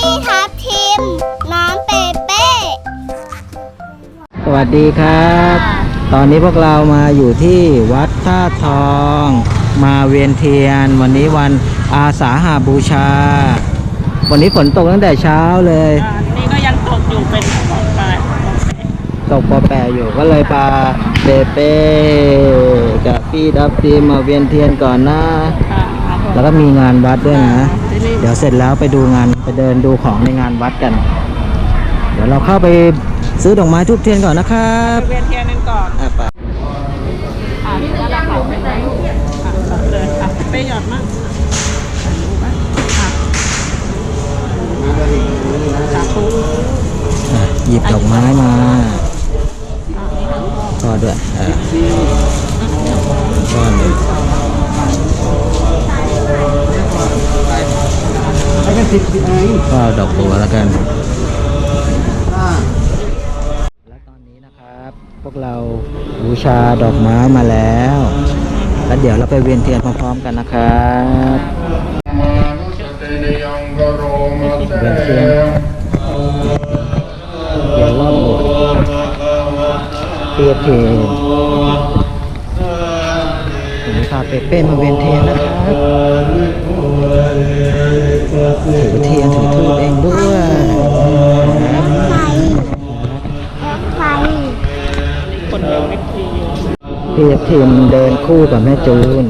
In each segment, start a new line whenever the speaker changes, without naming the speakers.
พี่ทับทิม น้องเปเป้
สวัสดีครับ ตอนนี้พวกเรามาอยู่ที่วัดท่าทอง มาเวียนเทียน วันนี้วันอาสาหาบูชา วันนี้ฝนตกตั้งแต่เช้าเลย
อ่านี่ก็ยังตกอยู่เป็นของปลาย
ตกปอแปะอยู่ก็เลยพาเปเป้กับพี่ดับทีมมาเวียนเทียนก่อนนะ
ค่ะครับผม
แล้วก็มีงานวัดด้วยนะ
ที่นี่
เดี๋ยวเสร็จแล้วไปดูงานไปเดินดูของในงานวัดกัน เดี๋ยวเราเข้าไปซื้อดอกไม้ทุบเทียนก่อนนะครับ
เวียนเทียนกันก่อน
อะไป
อ่าแล้วเราเขาไม่ได้ค่ะตัดเลยค่ะเป้หยอดมาก
ก็เอาดอกบัวแล้วกันและตอนนี้นะครับ พวกเราบูชาดอกไม้มาแล้ว แล้วเดี๋ยวเราไปเวียนเทียนพร้อมๆกันนะครับเวียนเทียนเทียนรอบโบสถ์เทียนเทียนวันนี้พาเปเป้มาเวียนเทียนนะครับ ถือเทียนถือทูบเองด้วย
ไฟไฟ
คนเดียวไม่ทีอยู่
พี่ทีมเดินคู่กับแม่จูน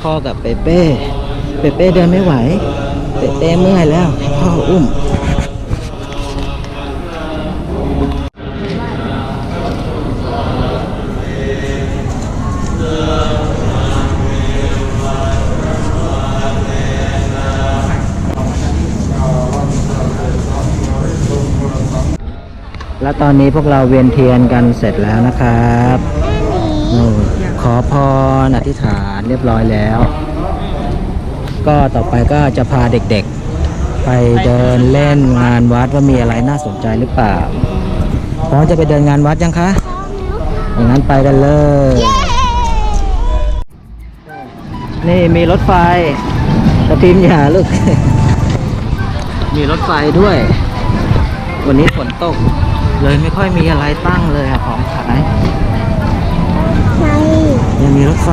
พ่อกับเปเป้ เปเป้เดินไม่ไหว เปเป้เมื่อยแล้วให้พ่ออุ้ม แล้วตอนนี้พวกเราเวียนเทียนกันเสร็จแล้วนะครับขอพรอธิษฐานเรียบร้อยแล้ว ก็ต่อไปก็จะพาเด็กๆ ไปเดินเล่นงานวัดว่ามีอะไรน่าสนใจหรือเปล่าพร้อมจะไปเดินงานวัดยังคะอย่างนั้นไปกันเลย นี่มีรถไฟตะพิมพ์อย่าลูก มีรถไฟด้วย วันนี้ฝนตก เลยไม่ค่อยมีอะไรตั้งเลยอะของขาย
ไฟ
ยังมีรถไฟ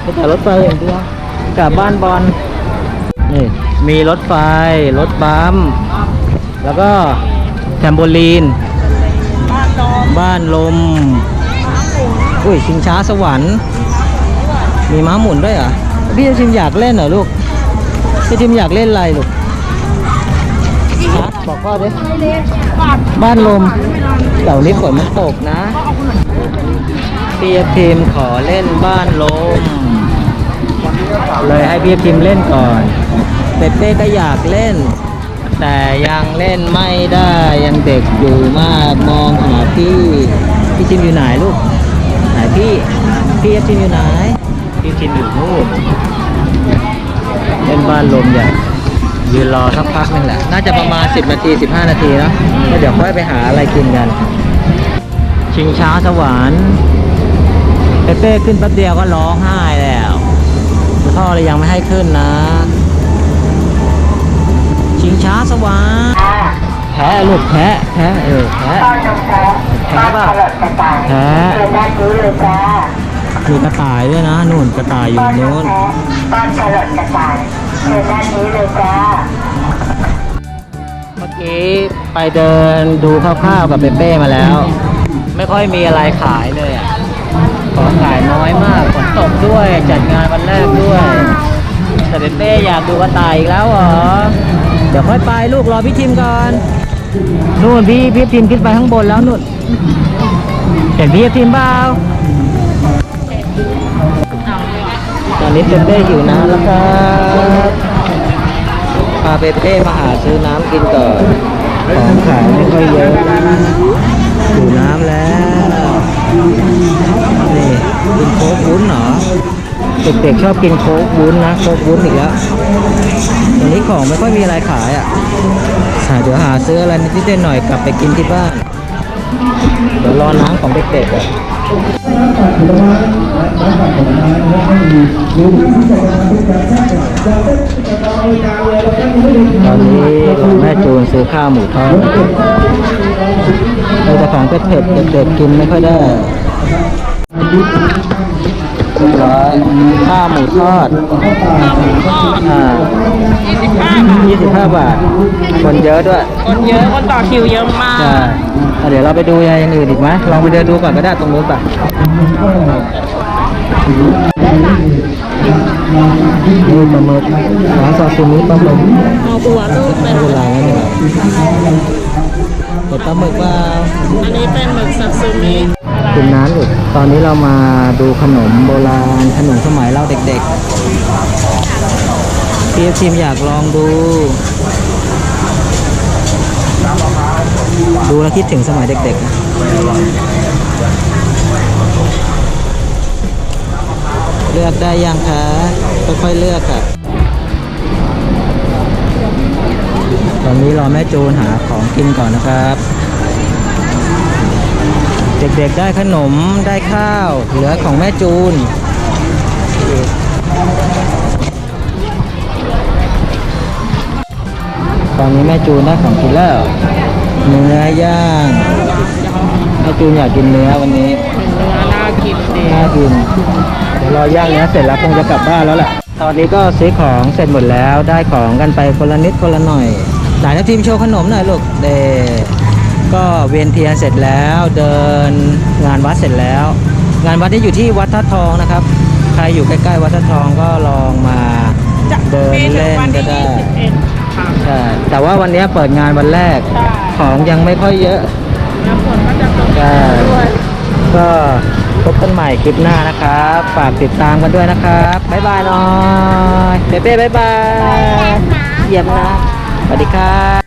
ไม่แต่รถไฟอย่างเดียวกลับบ้านบอลนี่มีรถไฟ รถบัมป์แล้วก็แทมโบลีน
บ้านดอม
บ้านลม อุ้ยชิงช้าสวรรค์ มีม้าหมุนด้วยเหรอ พี่ทิมอยากเล่นเหรอลูก พี่ทิมอยากเล่นอะไรลูกฮะ บอกพ่อดิบ้านลมแต่วันนี้ฝนมันตกนะพี่ทีมขอเล่นบ้านลม เลยให้พี่ทีมเล่นก่อนเต้เต้ก็อยากเล่น แต่ยังเล่นไม่ได้ยังเด็กอยู่มากมองหาพี่พี่ทีมอยู่ไหนลูกไหนพี่พี่ทีมอยู่ไหนพี่ทีมอยู่นู่นเล่นบ้านลมอย่าง ยืนรอสักพักนึงแหละ น่าจะประมาณ 10 นาที 15 นาทีเนอะแล้วเดี๋ยวค่อยไปหาอะไรกินกัน ชิงช้าสวรรค์เปเป้ขึ้นแป๊บเดียวก็ร้องไห้แล้วพ่อเลยยังไม่ให้ขึ้นนะ ชิงช้าสวรรค์แพ้ลูกแพ้แพ้เออแพ้แพ้ป่ะแพ้มีกระต่ายด้วยนะนู่นกระต่ายอยู่นู้น
บ้านแครอทกระต่ายเชิญด้านนี้เลยจ้า
เมื่อกี้ ไปเดินดูคร่าวๆกับเปเป้มาแล้ว ไม่ค่อยมีอะไรขายเลยอะของขายน้อยมากฝนตกด้วยจัดงานวันแรกด้วย แต่เปเป้อยากดูกระต่ายอีกแล้วเหรอเดี๋ยวค่อยไปลูกรอพี่ทิมก่อนนู่นพี่พี่ทิมขึ้นไปข้างบนแล้วนู่นเห็นพี่ทิมเปล่าตอนนี้เปเป้หิวน้ำแล้วครับพาเปเป้มาหาซื้อน้ำกินก่อน ของขายไม่ค่อยเยอะหิวน้ำแล้ว นี่กินโค้กวุ้นเหรอ เด็กๆชอบกินโค้กวุ้นนะ โค้กวุ้นอีกแล้ววันนี้ของไม่ค่อยมีอะไรขายอะหาเดี๋ยวหาซื้ออะไรนิดๆหน่อยกลับไปกินที่บ้าน เดี๋ยวรอน้ำของเด็กๆอะ ตอนนี้แม่จูนซื้อข้าวหมูทอดมีแต่ของเผ็ดๆเด็กๆกินไม่ค่อยได้เรียบร้อยข้าวหมูทอดอ่า
25บาท
25บาท คนเยอะด้วย
คนเยอะ คนต่อคิวเยอะมาก
ใช่อะเดี๋ยวเราไปดูอย่างอื่นอีกไหมลองไปเดินดูก่อนก็ได้ตรงนู้นป่ะ นี่ปลาหมึกร้านซาซิมิปลาหมึก
เอาบัวลูกเป็
ไม่
น
เป็นไรไม่เป็นไรเห็ดปลาหมึกว่า
อันนี้เป็นหมึกซาซูมิ
กินน้ำอยู่ตอนนี้เรามาดูขนมโบราณขนมสมัยเราเด็กๆพี่ทีมอยากลองดู ดูแล้วคิดถึงสมัยเด็กๆนะ เลือกได้ยังคะค่อยๆเลือกค่ะ ตอนนี้รอแม่จูนหาของกินก่อนนะครับ เด็กๆได้ขนมได้ข้าว เหลือของแม่จูน ตอนนี้แม่จูนได้ของกินแล้วเนื้อย่างแม่จูนอยากกินเนื้อวันนี้
เนื้อน่ากินดี
น่ากินเดี๋ยว รอย่างเนี้ยเสร็จแล้วคงจะกลับบ้านแล้วแหละตอนนี้ก็ซื้อของเสร็จหมดแล้วได้ของกันไปคนละนิดคนละหน่อยสายน้ำทีมโชว์ขนมหน่อยลูกเดก็เวียนเทียนเสร็จแล้วเดินงานวัดเสร็จแล้ว งานวัดที่อยู่ที่วัดท่าทองนะครับ ใครอยู่ใกล้ๆวัดท่าทองก็ลองมา
จะ
เดิน
มีถึ
เล่
ง
น
วัน
ก็
ที่
ได้
21ค่ะ
ใช่แต่ว่าวันนี้เปิดงานวันแรก
ใช่
ของยังไม่ค่อยเยอะ
แล้วฝนก็จะตก
ใช่
ด้วย
ก็ พบกันใหม่คลิปหน้านะครับ ฝากติดตามกันด้วยนะครับ บ๊ายบายหน้อย เป๊เป้บ๊ายบายเหยียบนะสวัสดีครับ